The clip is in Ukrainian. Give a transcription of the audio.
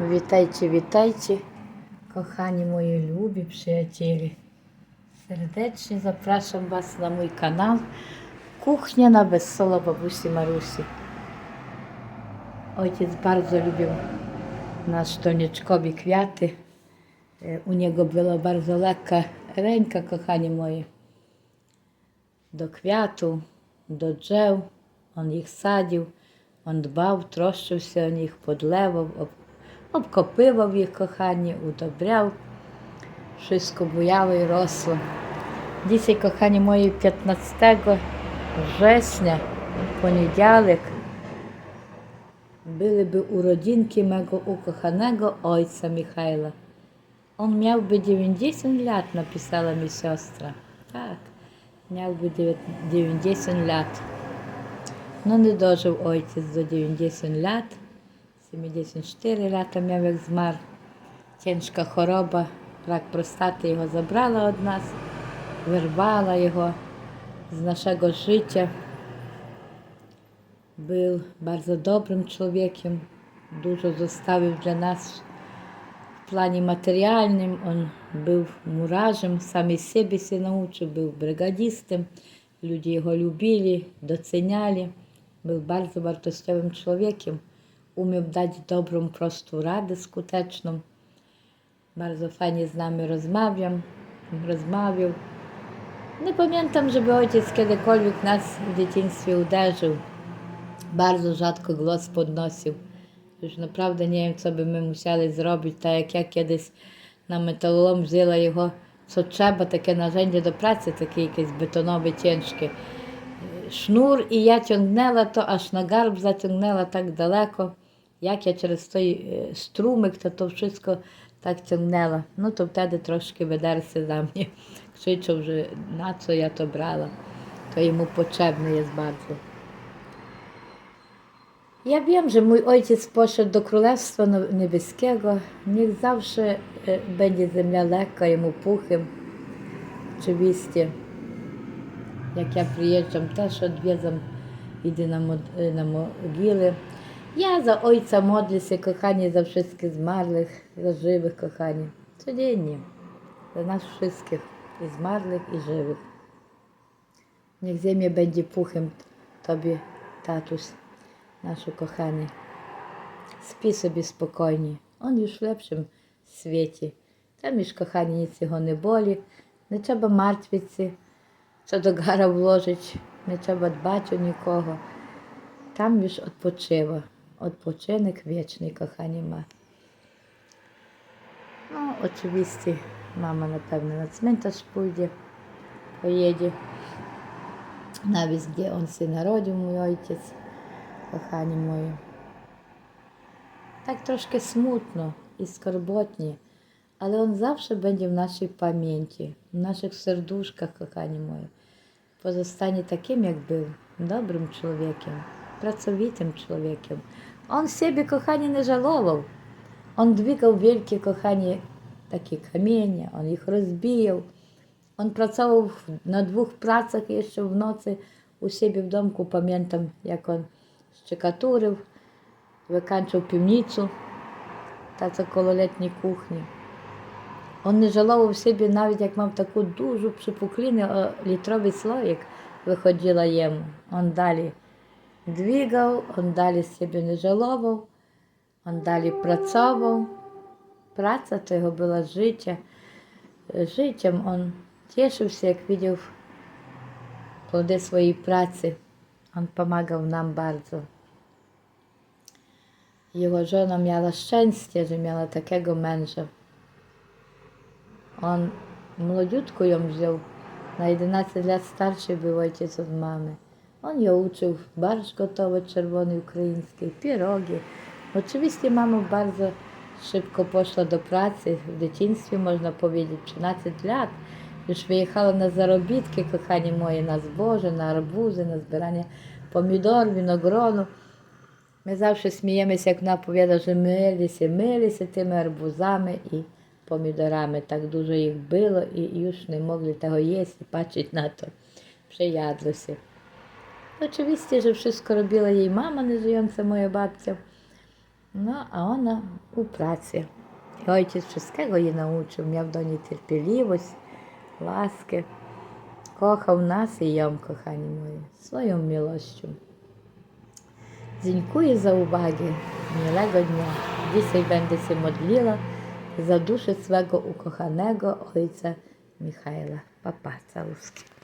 Вітайте, вітайте, кохані мої любі приятелі. Сердечно запрошую вас на мій канал Кухня на весела бабусі Марусі. Ojciec bardzo lubił nasz Tonieczkowi kwiaty. U niego była bardzo lekka ręka, kochani moi. Do kwiatu, do drzew. On ich sadził, on dbał, troszczył się o nich, podlewał, обкопивав їх кохання, удобряв, щось кобуяло і росло. Дісі, кохані мої, 15 жесня, понеділок, były by urodzinki mego ukochanego ojca Michaela. On miałby 90 lat, napisała mi siostra. Tak, miałby 90 lat. No nie dożył ojciec do 90 lat. 74 літа м'яв як змар, тяжка хвороба, рак простати його забрала від нас, вирвала його з нашого життя. Був дуже добрим чоловіком, дуже заставив для нас в плані матеріальним. Он був муражем, сам із себе се научив, був бригадистом. Люди його любили, доціняли. Був дуже вартостовим чоловіком. Umiem dać dobrą, prostą radę skuteczną. Bardzo fajnie z nami rozmawiam, rozmawiał. Nie pamiętam, żeby ojciec kiedykolwiek nas w dzieciństwie uderzył. Bardzo rzadko głos podnosił. Już naprawdę nie wiem, co by my musieli zrobić, tak jak ja kiedyś na metalolom wzięła jego, co trzeba, takie narzędzie do pracy, takie jakieś betonowe, ciężkie. sznur i ja ciągnęła to, aż na garb zaciągnęła tak daleko. Як я через той струмик та то все так тягнела. Ну, то втеди трошки ведерся за мені. Кшичо вже на що я то брала, то йому потрібно є збадло. Ja wiem, że mój ojciec poszedł do Królestwa Niebieskiego. Niech zawsze będzie ziemia lekka jemu puchem. Oczywiście, jak ja przyjeżdżam, też odwiedzam, idę na, na mogiły. Я за Ойця модлюся, кохані, за всіх змерлих, за живих кохані. Сьогодні за нас всіх, і змерлих, і живих. Niech ziemia będzie puchem Tobie, tatuś, nasz ukochany. Spi sobie spokojnie. On już w lepszym świecie. Tam już, kochani, nic jego nie boli. Nie trzeba martwić się, co do gara włożyć. Nie trzeba dbać o nikogo. Tam już odpoczywa. Odpoczynek wieczny, kochani, ma. No, oczywiście mama na pewno na cmentarz pójdzie, pojedzie na wieś, gdzie on się narodził, mój ojciec, kochani moi. Tak troszkę smutno i skorbotnie, ale on zawsze będzie w naszej pamięci, w naszych serduszkach, kochani moi. Pozostanie takim, jak był, dobrym człowiekiem pracowitym człowiekiem. On siebie, kochani, nie żałował. On dźwigał wielkie, kochani, takie kamienie, on ich rozbijał. On pracował na dwóch pracach jeszcze w nocy u siebie w domku. Pamiętam, jak on szczekaturył, wykańczał piwnicę, ta co koło letniej kuchni. On nie żałował siebie, nawet jak mam taką dużą przypuklinę, o litrowy słoik wychodziła jemu. On dalej двигав, он далі себе не жалував, он далі працював. Праця то його була життя. Життям він тішився, як бачив плоди своєї праці. Він допомагав нам дуже. Його жона мала щастя, що мала такого мужа. Он молодютку йому взяв, на 11 лет старший був отець від мами. On ją uczył barsz gotowy, czerwony ukraiński, pierogi. Oczywiście mama bardzo szybko poszła do pracy. W dzieciństwie można powiedzieć 13 lat. Już wyjechała na zarobitki, kochanie moje, na zboże, na arbuzy, na zbieranie pomidor, winogronu. Ми завжди сміємося, як вона оповіда, що милися, милися тими арбузами і помідорами. Так дуже їх було і, і ж не могли того їсти, бачить на то. Приядлося. Oczywiście, że wszystko robiła jej mama nieżyjąca, moja babcia. No, a ona u pracy. I ojciec wszystkiego jej nauczył. Miał do niej cierpliwość, łaskę. Kochał nas i ją, kochani moi, swoją miłością. Dziękuję za uwagę. Miłego dnia. Dzisiaj będę się modliła za duszę swego ukochanego ojca Michaela. Papa, całuski.